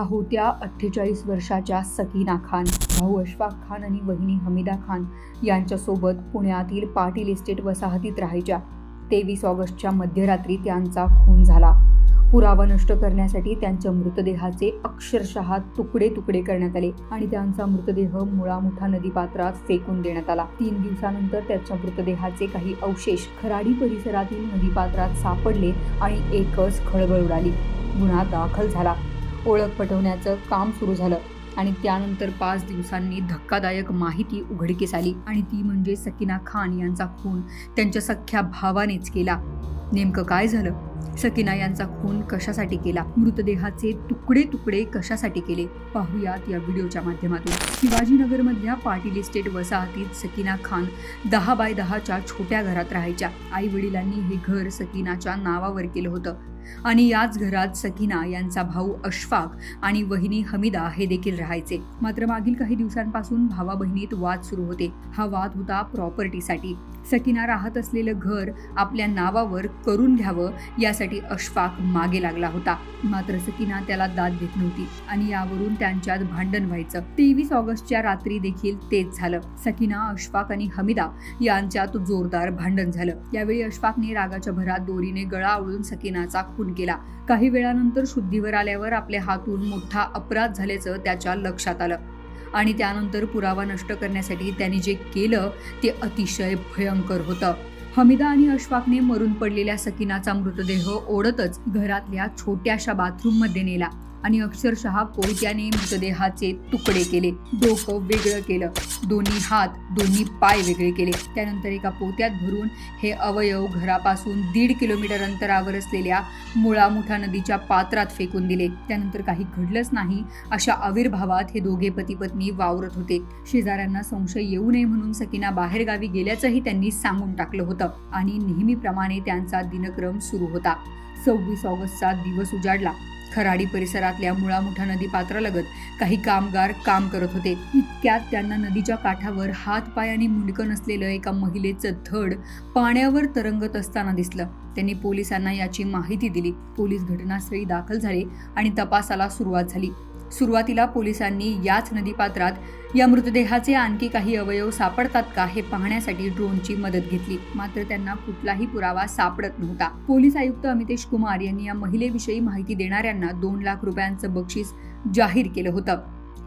होत्या अठ्ठेचाळीस वर्षाच्या सकीना खान भाऊ अशफाक खान आणि वहिनी हमीदा खान यांच्यासोबत पुण्यातील पाटील इस्टेट वसाहतीत राहायच्या. तेवीस ऑगस्टच्या मध्यरात्री त्यांचा खून झाला. पुरावा नष्ट करण्यासाठी त्यांच्या मृतदेहाचे अक्षरशः तुकडे तुकडे करण्यात आले आणि त्यांचा मृतदेह मुळामुठा नदीपात्रात फेकून देण्यात आला. तीन दिवसानंतर त्याच्या मृतदेहाचे काही अवशेष खराडी परिसरातील नदीपात्रात सापडले आणि एकच खळबळ उडाली. गुन्हा दाखल झाला. ओळख पटवण्याचं काम सुरू झालं आणि त्यानंतर पाच दिवसांनी धक्कादायक माहिती उघडकीस आली. आणि ती म्हणजे सकीना खान यांचा खून. त्यांच्या सख्ख्या भावानेच केला. नेमकं काय झालं? सकीना यांचा खून कशासाठी केला? मृतदेहाचे तुकडे तुकडे कशासाठी केले? पाहुयात या व्हिडिओच्या माध्यमातून. शिवाजीनगरमधल्या पाटील इस्टेट वसाहतीत सकीना खान दहा बाय दहाच्या छोट्या घरात राहायच्या. आई वडिलांनी हे घर सकीनाच्या नावावर केलं होतं. आणि याच घरात सकीना यांचा भाऊ अशफाक आणि वहिनी हमीदा हे देखील राहायचे. मात्र मागील काही दिवसांपासून भावा बहिणीत वाद सुरू होते. हा वाद होता प्रॉपर्टीसाठी सकीना राहत असलेलं घर आपल्या नावावर करून घ्यावं यासाठी अशफाक मागे लागला होता. मात्र सकीना त्याला दाद देत नव्हती आणि यावरून त्यांच्यात भांडण व्हायचं. तेवीस ऑगस्टच्या रात्री देखील तेच झालं. सकीना अशफाक आणि हमीदा यांच्यात जोरदार भांडण झालं. यावेळी अशफाकने रागाच्या भरात दोरीने गळा आवळून सकीनाचा खून केला. काही वेळानंतर शुद्धीवर आल्यावर आपल्या हातून मोठा अपराध झाल्याचं त्याच्या लक्षात आलं. आणि त्यानंतर पुरावा नष्ट करण्यासाठी त्यांनी जे केलं ते अतिशय भयंकर होतं. हमिदा आणि अश्वाकने मरून पडलेल्या सकीनाचा मृतदेह ओढतच घरातल्या छोट्याशा बाथरूममध्ये नेला. आणि अक्षरशः कोयत्याने मृतदेहाचे तुकडे केले. डोकं वेगळं केलं. दोन्ही हात दोन्ही पाय वेगळे केले. त्यानंतर एका पोत्यात भरून हे अवयव घरापासून दीड किलोमीटर अंतरावर असलेल्या मुळामुठा नदीच्या पात्रात फेकून दिले. त्यानंतर काही घडलंच नाही अशा आविर्भावात हे दोघे पती पत्नी वावरत होते. शेजाऱ्यांना संशय येऊ नये म्हणून सकीना बाहेरगावी गेल्याचंही त्यांनी सांगून टाकलं होतं आणि नेहमीप्रमाणे त्यांचा दिनक्रम सुरू होता. सव्वीस ऑगस्टचा दिवस उजाडला. खराडी परिसरातल्या मुळामुठा नदी पात्रालगत काही कामगार काम करत होते. इतक्यात त्यांना नदीच्या काठावर हात पाय आणि मुंडकं नसलेलं एका महिलेचं धड पाण्यावर तरंगत असताना दिसलं. त्यांनी पोलिसांना याची माहिती दिली. पोलीस घटनास्थळी दाखल झाले आणि तपासाला सुरुवात झाली. सुरुवातीला पोलिसांनी याच नदीपात्रात या मृतदेहाचे आणखी काही अवयव सापडतात का हे पाहण्यासाठी ड्रोनची मदत घेतली. मात्र त्यांना कुठलाही पुरावा सापडत नव्हता. पोलीस आयुक्त अमितेश कुमार यांनी या महिलेविषयी माहिती देणाऱ्यांना दोन लाख रुपयांचं बक्षीस जाहीर केलं होतं.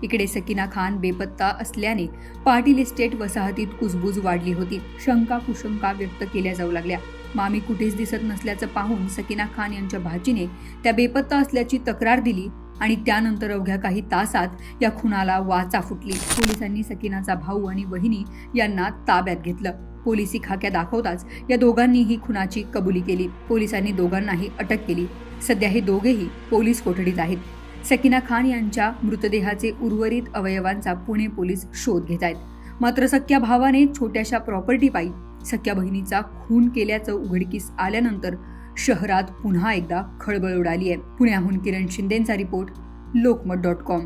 इकडे सकीना खान बेपत्ता असल्याने पाटील इस्टेट वसाहतीत कुजबूज वाढली होती. शंका कुशंका व्यक्त केल्या जाऊ लागल्या. मामी कुठेच दिसत नसल्याचं पाहून सकीना खान यांच्या भाचीने त्या बेपत्ता असल्याची तक्रार दिली आणि त्यानंतर अवघ्या काही तासात या खुनाला वाचा फुटली. पोलिसांनी सकीनाचा भाऊ आणि वहिनी यांना ताब्यात घेतलं. पोलिसी खाक्या दाखवताच या दोघांनीही खुनाची कबुली केली. पोलिसांनी दोघांनाही अटक केली. सध्या हे दोघेही पोलीस कोठडीत आहेत. सकीना खान यांच्या मृतदेहाचे उर्वरित अवयवांचा पुणे पोलीस शोध घेत आहेत. मात्र सख्या भावाने छोट्याशा प्रॉपर्टी पायी सख्या बहिणीचा खून केल्याचं उघडकीस आल्यानंतर शहरात पुन्हा एकदा खळबळ उडाली आहे. पुण्याहून किरण शिंदेचा रिपोर्ट लोकमत डॉट कॉम.